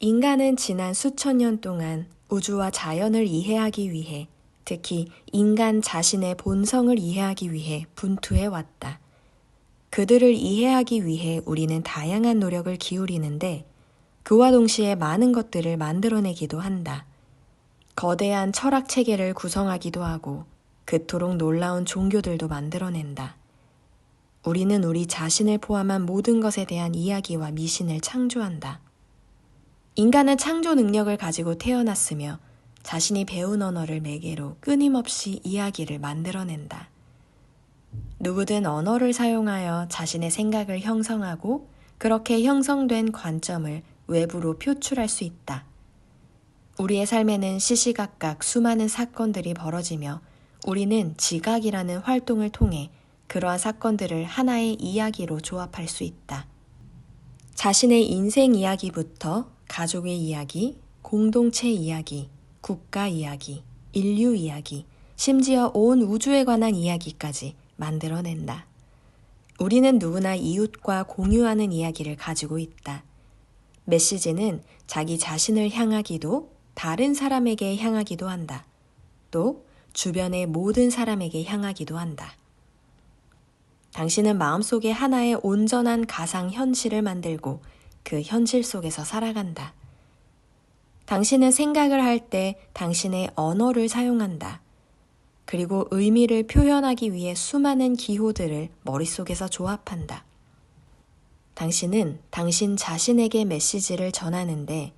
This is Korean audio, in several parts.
인간은 지난 수천 년 동안 우주와 자연을 이해하기 위해 특히 인간 자신의 본성을 이해하기 위해 분투해 왔다. 그들을 이해하기 위해 우리는 다양한 노력을 기울이는데 그와 동시에 많은 것들을 만들어내기도 한다. 거대한 철학 체계를 구성하기도 하고 그토록 놀라운 종교들도 만들어낸다. 우리는 우리 자신을 포함한 모든 것에 대한 이야기와 미신을 창조한다. 인간은 창조 능력을 가지고 태어났으며 자신이 배운 언어를 매개로 끊임없이 이야기를 만들어낸다. 누구든 언어를 사용하여 자신의 생각을 형성하고 그렇게 형성된 관점을 외부로 표출할 수 있다. 우리의 삶에는 시시각각 수많은 사건들이 벌어지며 우리는 지각이라는 활동을 통해 그러한 사건들을 하나의 이야기로 조합할 수 있다. 자신의 인생 이야기부터 가족의 이야기, 공동체 이야기, 국가 이야기, 인류 이야기, 심지어 온 우주에 관한 이야기까지 만들어낸다. 우리는 누구나 이웃과 공유하는 이야기를 가지고 있다. 메시지는 자기 자신을 향하기도 다른 사람에게 향하기도 한다. 또 주변의 모든 사람에게 향하기도 한다. 당신은 마음속에 하나의 온전한 가상 현실을 만들고 그 현실 속에서 살아간다. 당신은 생각을 할 때 당신의 언어를 사용한다. 그리고 의미를 표현하기 위해 수많은 기호들을 머릿속에서 조합한다. 당신은 당신 자신에게 메시지를 전하는데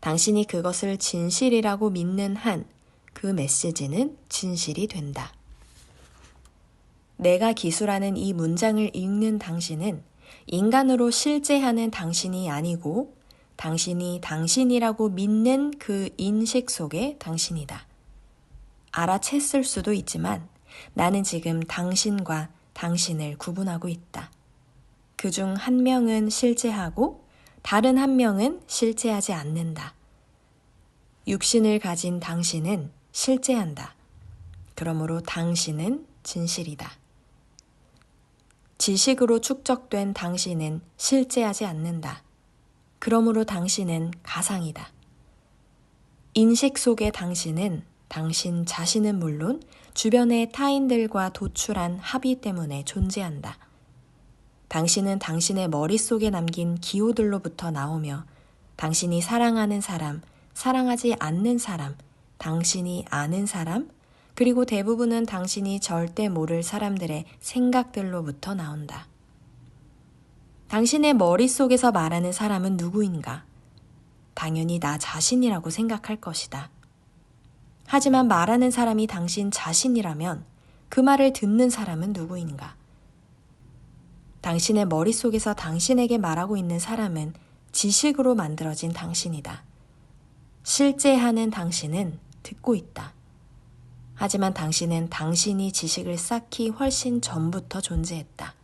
당신이 그것을 진실이라고 믿는 한 그 메시지는 진실이 된다. 내가 기술하는 이 문장을 읽는 당신은 인간으로 실제하는 당신이 아니고 당신이 당신이라고 믿는 그 인식 속의 당신이다. 알아챘을 수도 있지만 나는 지금 당신과 당신을 구분하고 있다. 그 중 한 명은 실제하고 다른 한 명은 실제하지 않는다. 육신을 가진 당신은 실제한다. 그러므로 당신은 진실이다. 지식으로 축적된 당신은 실제하지 않는다. 그러므로 당신은 가상이다. 인식 속의 당신은 당신 자신은 물론 주변의 타인들과 도출한 합의 때문에 존재한다. 당신은 당신의 머릿속에 남긴 기호들로부터 나오며 당신이 사랑하는 사람, 사랑하지 않는 사람, 당신이 아는 사람, 그리고 대부분은 당신이 절대 모를 사람들의 생각들로부터 나온다. 당신의 머릿속에서 말하는 사람은 누구인가? 당연히 나 자신이라고 생각할 것이다. 하지만 말하는 사람이 당신 자신이라면 그 말을 듣는 사람은 누구인가? 당신의 머릿속에서 당신에게 말하고 있는 사람은 지식으로 만들어진 당신이다. 실제 하는 당신은 듣고 있다. 하지만 당신은 당신이 지식을 쌓기 훨씬 전부터 존재했다.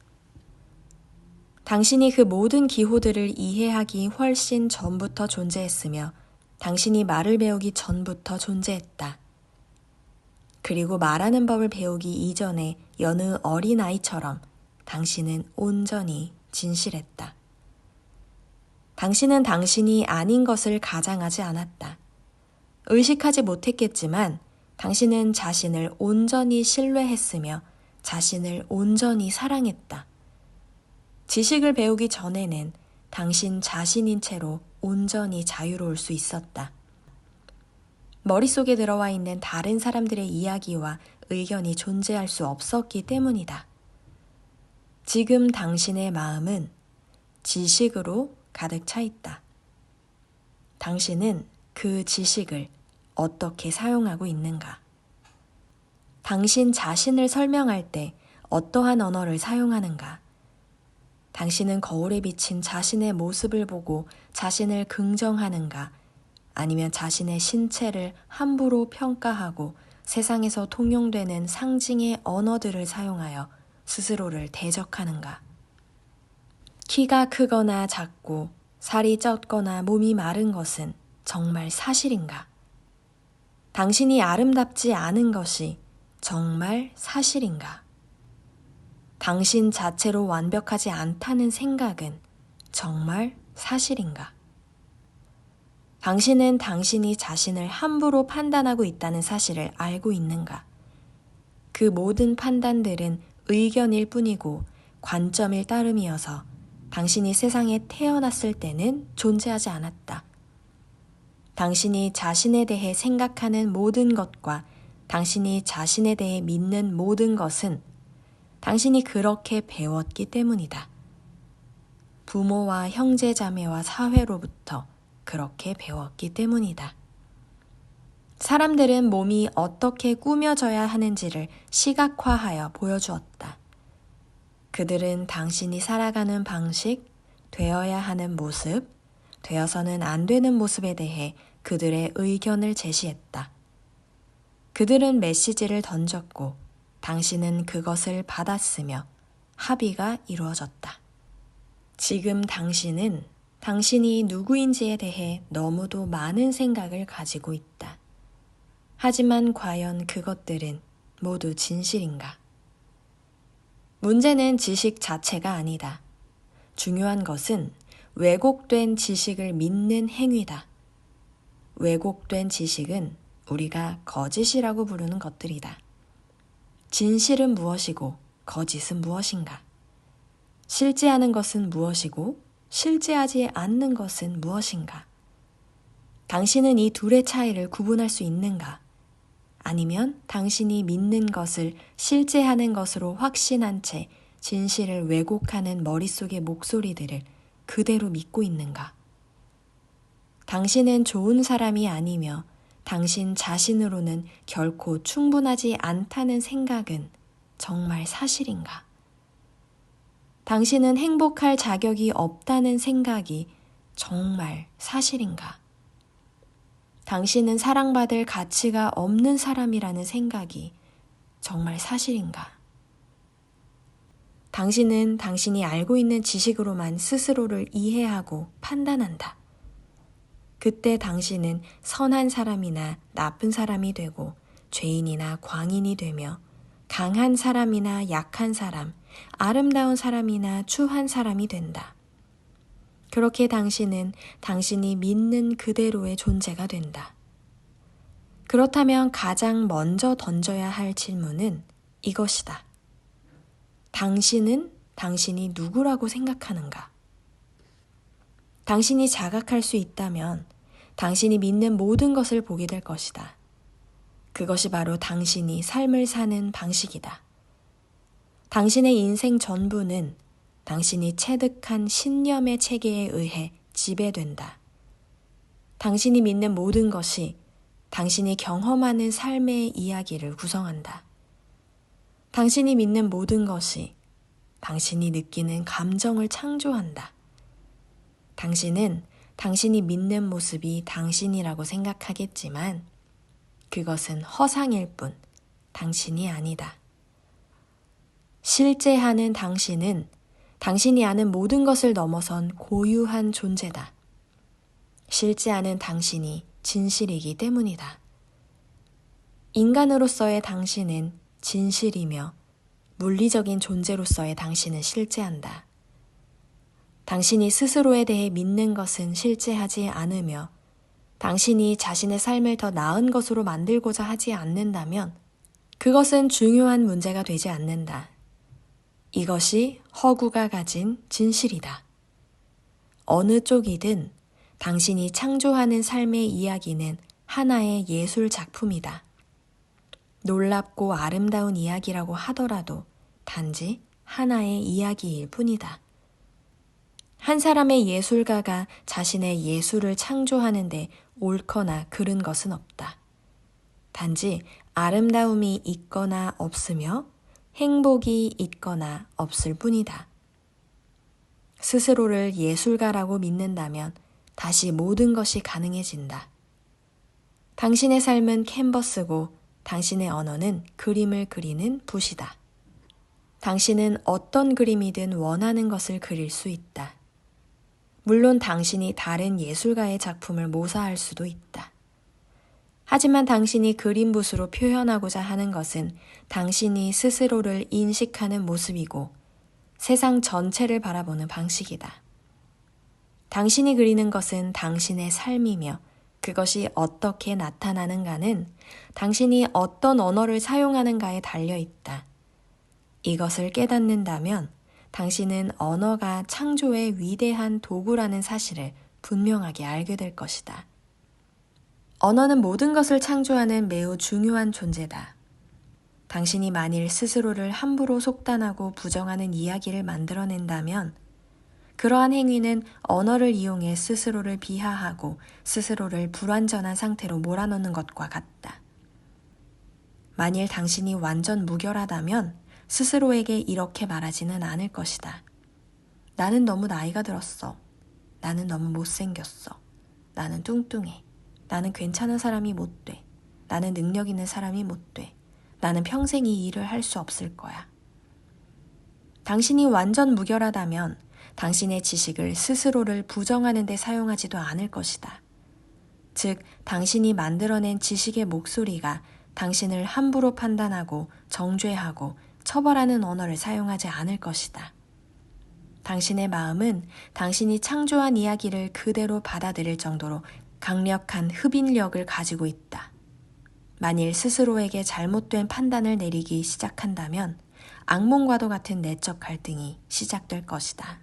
당신이 그 모든 기호들을 이해하기 훨씬 전부터 존재했으며 당신이 말을 배우기 전부터 존재했다. 그리고 말하는 법을 배우기 이전에 여느 어린아이처럼 당신은 온전히 진실했다. 당신은 당신이 아닌 것을 가장하지 않았다. 의식하지 못했겠지만 당신은 자신을 온전히 신뢰했으며 자신을 온전히 사랑했다. 지식을 배우기 전에는 당신 자신인 채로 온전히 자유로울 수 있었다. 머릿속에 들어와 있는 다른 사람들의 이야기와 의견이 존재할 수 없었기 때문이다. 지금 당신의 마음은 지식으로 가득 차 있다. 당신은 그 지식을 어떻게 사용하고 있는가? 당신 자신을 설명할 때 어떠한 언어를 사용하는가? 당신은 거울에 비친 자신의 모습을 보고 자신을 긍정하는가? 아니면 자신의 신체를 함부로 평가하고 세상에서 통용되는 상징의 언어들을 사용하여 스스로를 대적하는가? 키가 크거나 작고 살이 쪘거나 몸이 마른 것은 정말 사실인가? 당신이 아름답지 않은 것이 정말 사실인가? 당신 자체로 완벽하지 않다는 생각은 정말 사실인가? 당신은 당신이 자신을 함부로 판단하고 있다는 사실을 알고 있는가? 그 모든 판단들은 의견일 뿐이고 관점일 따름이어서 당신이 세상에 태어났을 때는 존재하지 않았다. 당신이 자신에 대해 생각하는 모든 것과 당신이 자신에 대해 믿는 모든 것은 당신이 그렇게 배웠기 때문이다. 부모와 형제 자매와 사회로부터 그렇게 배웠기 때문이다. 사람들은 몸이 어떻게 꾸며져야 하는지를 시각화하여 보여주었다. 그들은 당신이 살아가는 방식, 되어야 하는 모습, 되어서는 안 되는 모습에 대해 그들의 의견을 제시했다. 그들은 메시지를 던졌고 당신은 그것을 받았으며 합의가 이루어졌다. 지금 당신은 당신이 누구인지에 대해 너무도 많은 생각을 가지고 있다. 하지만 과연 그것들은 모두 진실인가? 문제는 지식 자체가 아니다. 중요한 것은 왜곡된 지식을 믿는 행위다. 왜곡된 지식은 우리가 거짓이라고 부르는 것들이다. 진실은 무엇이고 거짓은 무엇인가? 실제하는 것은 무엇이고 실제하지 않는 것은 무엇인가? 당신은 이 둘의 차이를 구분할 수 있는가? 아니면 당신이 믿는 것을 실제하는 것으로 확신한 채 진실을 왜곡하는 머릿속의 목소리들을 그대로 믿고 있는가? 당신은 좋은 사람이 아니며 당신 자신으로는 결코 충분하지 않다는 생각은 정말 사실인가? 당신은 행복할 자격이 없다는 생각이 정말 사실인가? 당신은 사랑받을 가치가 없는 사람이라는 생각이 정말 사실인가? 당신은 당신이 알고 있는 지식으로만 스스로를 이해하고 판단한다. 그때 당신은 선한 사람이나 나쁜 사람이 되고 죄인이나 광인이 되며 강한 사람이나 약한 사람, 아름다운 사람이나 추한 사람이 된다. 그렇게 당신은 당신이 믿는 그대로의 존재가 된다. 그렇다면 가장 먼저 던져야 할 질문은 이것이다. 당신은 당신이 누구라고 생각하는가? 당신이 자각할 수 있다면 당신이 믿는 모든 것을 보게 될 것이다. 그것이 바로 당신이 삶을 사는 방식이다. 당신의 인생 전부는 당신이 체득한 신념의 체계에 의해 지배된다. 당신이 믿는 모든 것이 당신이 경험하는 삶의 이야기를 구성한다. 당신이 믿는 모든 것이 당신이 느끼는 감정을 창조한다. 당신은 당신이 믿는 모습이 당신이라고 생각하겠지만 그것은 허상일 뿐 당신이 아니다. 실제 하는 당신은 당신이 아는 모든 것을 넘어선 고유한 존재다. 실제하는 당신이 진실이기 때문이다. 인간으로서의 당신은 진실이며 물리적인 존재로서의 당신은 실제한다. 당신이 스스로에 대해 믿는 것은 실제하지 않으며 당신이 자신의 삶을 더 나은 것으로 만들고자 하지 않는다면 그것은 중요한 문제가 되지 않는다. 이것이 허구가 가진 진실이다. 어느 쪽이든 당신이 창조하는 삶의 이야기는 하나의 예술 작품이다. 놀랍고 아름다운 이야기라고 하더라도 단지 하나의 이야기일 뿐이다. 한 사람의 예술가가 자신의 예술을 창조하는데 옳거나 그른 것은 없다. 단지 아름다움이 있거나 없으며 행복이 있거나 없을 뿐이다. 스스로를 예술가라고 믿는다면 다시 모든 것이 가능해진다. 당신의 삶은 캔버스고 당신의 언어는 그림을 그리는 붓이다. 당신은 어떤 그림이든 원하는 것을 그릴 수 있다. 물론 당신이 다른 예술가의 작품을 모사할 수도 있다. 하지만 당신이 그림붓으로 표현하고자 하는 것은 당신이 스스로를 인식하는 모습이고 세상 전체를 바라보는 방식이다. 당신이 그리는 것은 당신의 삶이며 그것이 어떻게 나타나는가는 당신이 어떤 언어를 사용하는가에 달려 있다. 이것을 깨닫는다면 당신은 언어가 창조의 위대한 도구라는 사실을 분명하게 알게 될 것이다. 언어는 모든 것을 창조하는 매우 중요한 존재다. 당신이 만일 스스로를 함부로 속단하고 부정하는 이야기를 만들어낸다면 그러한 행위는 언어를 이용해 스스로를 비하하고 스스로를 불완전한 상태로 몰아넣는 것과 같다. 만일 당신이 완전 무결하다면 스스로에게 이렇게 말하지는 않을 것이다. 나는 너무 나이가 들었어. 나는 너무 못생겼어. 나는 뚱뚱해. 나는 괜찮은 사람이 못 돼. 나는 능력 있는 사람이 못 돼. 나는 평생 이 일을 할 수 없을 거야. 당신이 완전 무결하다면 당신의 지식을 스스로를 부정하는 데 사용하지도 않을 것이다. 즉, 당신이 만들어낸 지식의 목소리가 당신을 함부로 판단하고 정죄하고 처벌하는 언어를 사용하지 않을 것이다. 당신의 마음은 당신이 창조한 이야기를 그대로 받아들일 정도로 강력한 흡인력을 가지고 있다. 만일 스스로에게 잘못된 판단을 내리기 시작한다면 악몽과도 같은 내적 갈등이 시작될 것이다.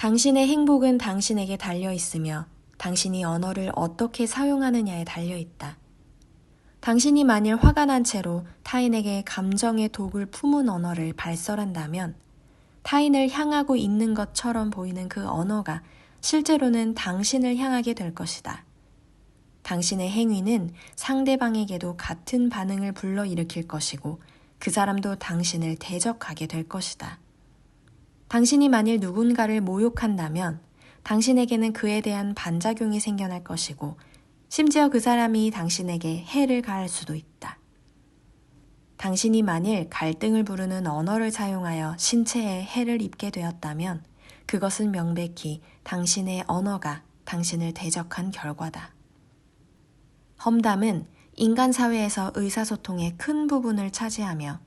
당신의 행복은 당신에게 달려 있으며 당신이 언어를 어떻게 사용하느냐에 달려 있다. 당신이 만일 화가 난 채로 타인에게 감정의 독을 품은 언어를 발설한다면 타인을 향하고 있는 것처럼 보이는 그 언어가 실제로는 당신을 향하게 될 것이다. 당신의 행위는 상대방에게도 같은 반응을 불러일으킬 것이고 그 사람도 당신을 대적하게 될 것이다. 당신이 만일 누군가를 모욕한다면 당신에게는 그에 대한 반작용이 생겨날 것이고 심지어 그 사람이 당신에게 해를 가할 수도 있다. 당신이 만일 갈등을 부르는 언어를 사용하여 신체에 해를 입게 되었다면 그것은 명백히 당신의 언어가 당신을 대적한 결과다. 험담은 인간 사회에서 의사소통의 큰 부분을 차지하며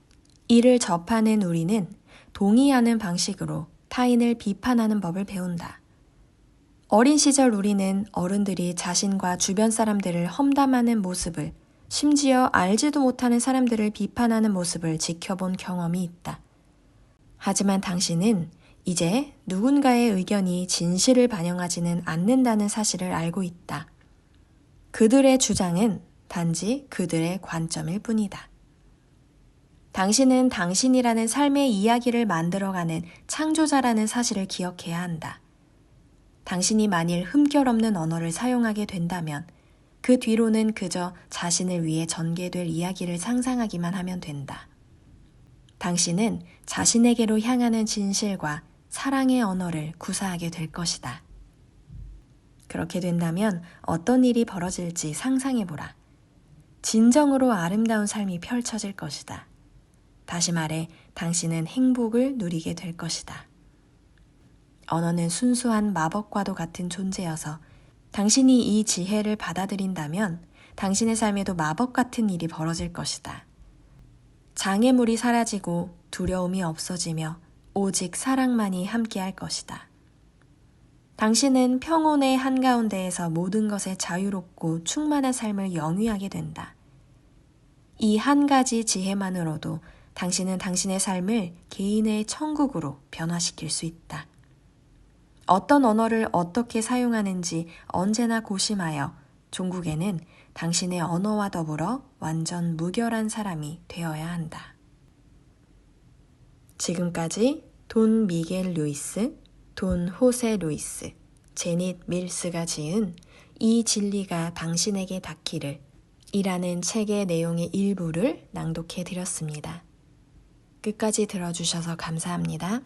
이를 접하는 우리는 동의하는 방식으로 타인을 비판하는 법을 배운다. 어린 시절 우리는 어른들이 자신과 주변 사람들을 험담하는 모습을 심지어 알지도 못하는 사람들을 비판하는 모습을 지켜본 경험이 있다. 하지만 당신은 이제 누군가의 의견이 진실을 반영하지는 않는다는 사실을 알고 있다. 그들의 주장은 단지 그들의 관점일 뿐이다. 당신은 당신이라는 삶의 이야기를 만들어가는 창조자라는 사실을 기억해야 한다. 당신이 만일 흠결 없는 언어를 사용하게 된다면 그 뒤로는 그저 자신을 위해 전개될 이야기를 상상하기만 하면 된다. 당신은 자신에게로 향하는 진실과 사랑의 언어를 구사하게 될 것이다. 그렇게 된다면 어떤 일이 벌어질지 상상해보라. 진정으로 아름다운 삶이 펼쳐질 것이다. 다시 말해, 당신은 행복을 누리게 될 것이다. 언어는 순수한 마법과도 같은 존재여서 당신이 이 지혜를 받아들인다면 당신의 삶에도 마법 같은 일이 벌어질 것이다. 장애물이 사라지고 두려움이 없어지며 오직 사랑만이 함께할 것이다. 당신은 평온의 한가운데에서 모든 것에 자유롭고 충만한 삶을 영위하게 된다. 이 한 가지 지혜만으로도 당신은 당신의 삶을 개인의 천국으로 변화시킬 수 있다. 어떤 언어를 어떻게 사용하는지 언제나 고심하여 종국에는 당신의 언어와 더불어 완전 무결한 사람이 되어야 한다. 지금까지 돈 미겔 루이스, 돈 호세 루이스, 제닛 밀스가 지은 이 진리가 당신에게 닿기를 이라는 책의 내용의 일부를 낭독해 드렸습니다. 끝까지 들어주셔서 감사합니다.